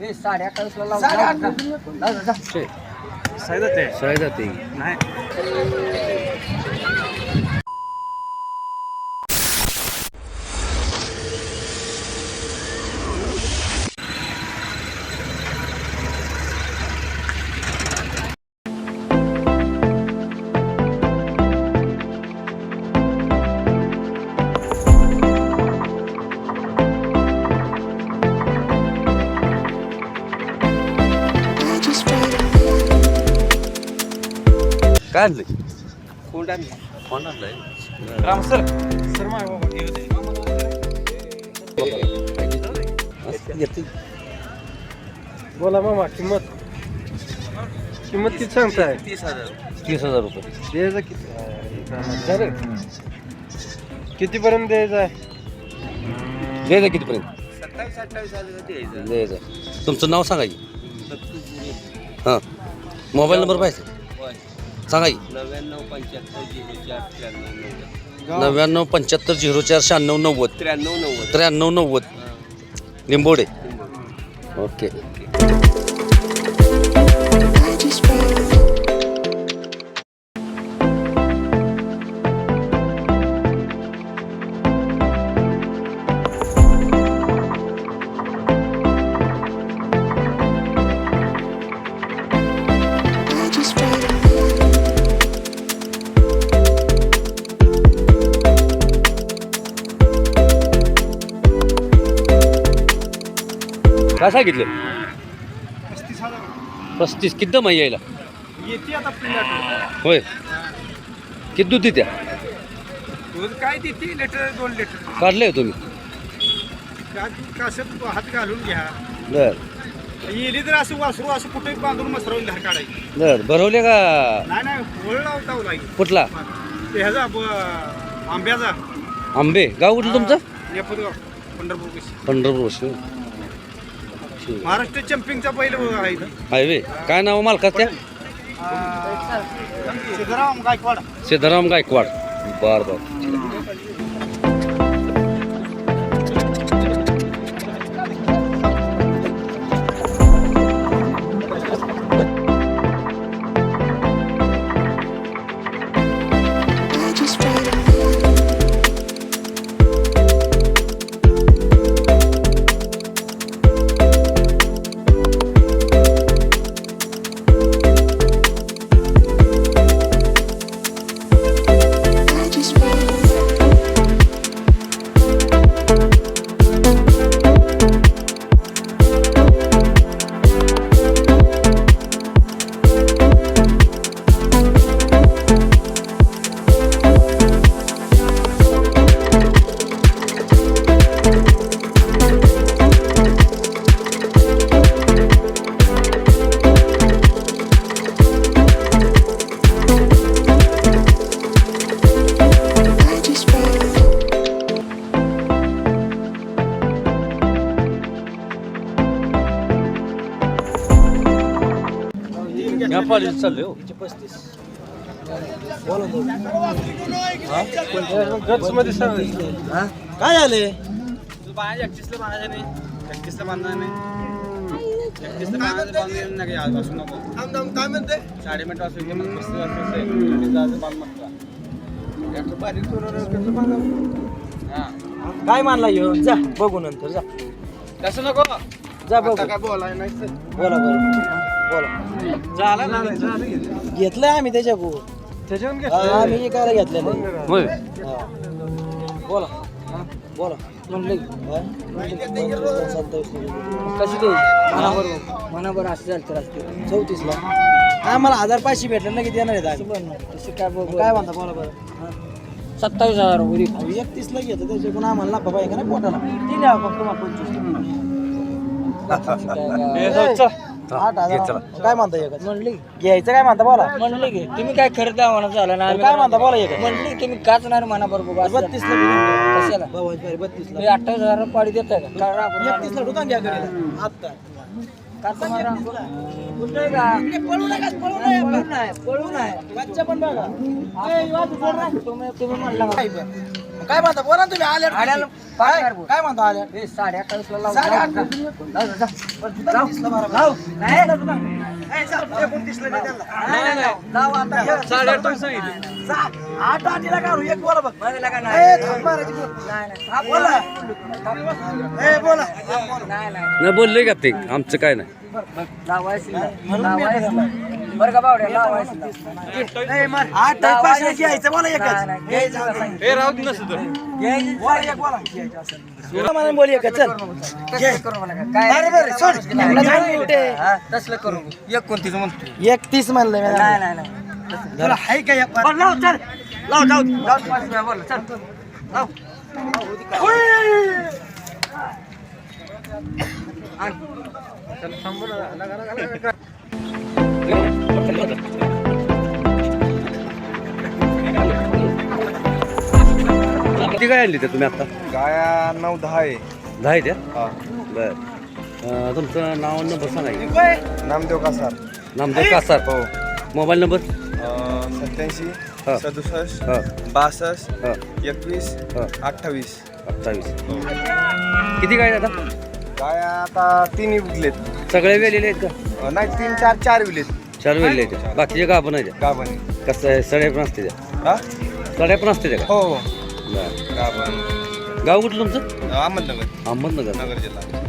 हे साडे अकराशेला लावू. लावू, जा. लावू, जा. सगळे जाते काय आणलंय? कोण टाकलं? कोण आणलंय? घेतली बोला मामा किंमत. किंमत किती सांगताय? तीस हजार. रुपये. द्यायचं किती? झालं. कितीपर्यंत द्यायचं आहे? द्यायचं कितीपर्यंत? द्यायचं. तुमचं नाव सांगा की. हां. मोबाईल नंबर पाहिजे. सांगा की. नव्याण्णव पंच्याहत्तर झिरो चार त्र्याण्णव नव्वद. नव्याण्णव पंच्याहत्तर झिरो चार शहाण्णव नव्वद. त्र्याण्णव नव्वद. त्र्याण्णव नव्वद. लिंबोडे ओके. काय सांगितलं? पस्तीस किती दम आहे यायला. येते आता होय. किती दूध देत्या? दूध काय देते? लिटर दोन लिटर. काढले तुम्ही. कसं हात घालून घ्या. बर. येली तर असं वासरू असं कुठे बांधून मसरवून धार काढायची. बर. भरवले का? नाही नाही वळ लावता लागेल. कुठला? ते ह्याचा ब- आंब्याचा. आंबे. गाव कुठलं तुमचं? नेपदगाव पंढरपूर पाशी. पंढरपूर महाराष्ट्र चॅम्पियनचा पहिलं आहे इथं. हायवे काय नाव मालकात त्या आ, सिद्धराम गायकवाड. सिद्धराम गायकवाड. बर बर. whisper या चालले हो. गट्समध्ये सांग काय झाले? काय म्हणते साडे मिनिट वाजता इथे मग पस्तीस वाजता इथे जायचं बांध म्हटलं काय मानला येऊ जा बघू नंतर जा. तसं नको? जा बघू. काय बोलाय नाही बोला बरं बोला. झालं ना झालं. घेतलंय आम्ही त्याच्याकडून. हा, आम्ही काय घेतलेलं आहे. होय. हा. बोला. बोला. म्हणले. सत्तावीस कशी मनाबरोबर. मनाबरोबर असं झालं तर असते चौतीसला. आम्हाला हजार पाचशे भेटलं ना किती येणार आहेत काय काय म्हणता बोला बरं. सत्तावीस हजार उरी. एकतीसला घेतं त्याच्याकडून आम्हाला लाभ पाहिजे का नाही पोटाला? दिले फक्त तुम्हाला पंचवीस आठ हजार. काय म्हणता एकच? म्हणली. घ्यायचं काय म्हणता बोला. म्हणले की तुम्ही काय खरेदी आव्हान झालं ना काय म्हणता बोला एक म्हणली तुम्ही काचणार म्हणा बरोबर बत्तीस ला कशाला? बत्तीस ला अठ्ठावीस हजार पाडी देत एकतीस ला दुकान घ्या आता. पळू नका पळू नाही पळू नाही. बच्चा पण बघा. तुम्ही तुम्ही म्हणला काय म्हणता? बोला तुम्ही. आल्या काय म्हणता आल्या हे साडे अकराशेला लाव. साडे लाव, अकरा. लाव, लाव, लाव. लाव लाव. लाव नाही. एकोणतीसला दे त्यांना. नाही, नाही. लाव आता. साडे आठ सांगितले जा. आठ आठीला काढू एक बोला बघ मला ए, नाही. मारायची बोल. नाही, नाही. हा, बोला ए बोला नाही, नाही. नाही बोलले का ते आमचं काय नाही लावायचं नाही. लावायचं नाही. बरं का बावड्या लावायचं नाही. आठ पाचशे घ्यायचं बोला एकच नाही, नाही. हे राहू नसतं एक चल तसलं करू एकोणतीस म्हणतो एकतीस म्हणलं मी नाही नाही नाही तुला हाय का या बरं, लाव चल? लाव जाऊ जाऊ पाच वेळा चल लाव किती काय आणली त्या तुम्ही आता? गाया नऊ दहा आहे. दहा आहे त्या? बर. अं, तुमचं नाव आणि नंबर सांगा की. नामदेव कासार. नामदेव कासार. हो. Mobile number? सत्याऐंशी हा. सदुसष्ट हां. बासष्ट हां. एकवीस हां. अठ्ठावीस. अठ्ठावीस. किती काय आता? गाया आता तीन विकलेत. सगळे वेलेले आहेत का? अं, नाही तीन चार चार विकलेत. चार वेलेले आहेत. बाकीचे गाभं नाही त्या कसं आहे? सड्या पण असते त्या. हा? सड्या पण असते त्या का? हो हो. बरं. गाव कुठलं तुमचं? अहमदनगर. अहमदनगर. नगर जिल्हा.